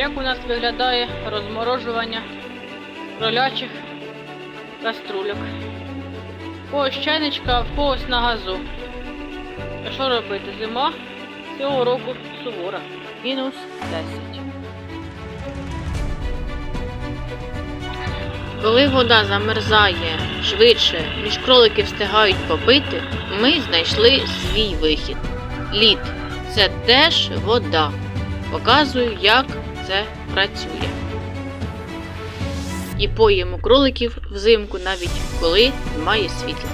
Як у нас виглядає розморожування кролячих каструльок? Когось чайничка, в когось на газу. А що робити? Зима цього року сувора. Мінус 10. Коли вода замерзає швидше, ніж кролики встигають попити, ми знайшли свій вихід. Лід це теж вода. Показую, як це працює. І поїмо кроликів взимку навіть коли немає світла.